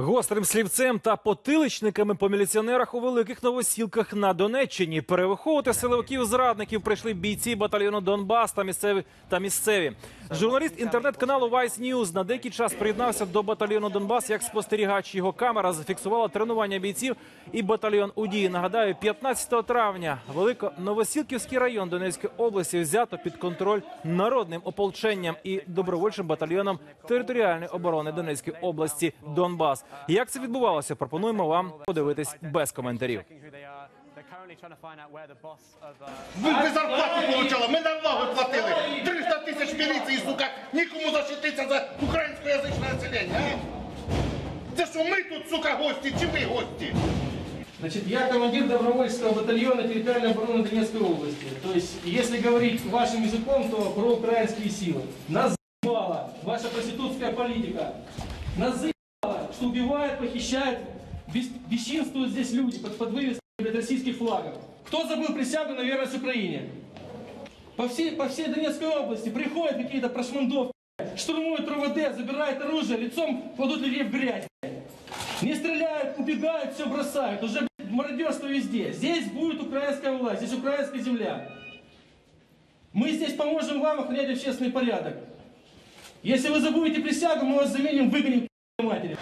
Гострим слівцем та потиличниками по міліціонерах у великих новосілках на Донеччині перевиховувати силовиків зрадників прийшли бійці батальйону Донбас та місцеві та місцеві. Журналіст інтернет-каналу Vice News на деякий час приєднався до батальйону Донбас як спостерігач. Його камера зафіксувала тренування бійців і батальйон у дії. Нагадаю, 15 травня Великоновосілківський район Донецької області взято під контроль народним ополченням і добровольчим батальйоном територіальної оборони Донецької області Донбас. Як це відбувалося? Пропонуємо вам подивитись без коментарів. who they are. They're currently trying to find out where the boss of. Uh, Ви б зарплату получали, ми налоги платили. 300 тисяч міліції, сука, нікому защититься за українськоязичне населення. а? Це що ми тут, сука, гості, чи ви гості? Значит, я командир добровольческого батальона территориальной обороны Донецкой области. То есть, если говорить вашим языком, то проукраинские силы. Нас заебала ваша проститутская политика. Нас заебала, что убивают, похищают, бес- бесчинствуют здесь люди под, под вывеской российских флагов. Кто забыл присягу на верность Украине? По всей, по всей Донецкой области приходят какие-то прошмандовки, штурмуют РОВД, забирают оружие, лицом кладут людей в грязь. Не стреляют, убегают, все бросают. Уже мародерство везде. Здесь будет украинская власть, здесь украинская земля. Мы здесь поможем вам охранять общественный порядок. Если вы забудете присягу, мы вас заменим, выгоним к матери.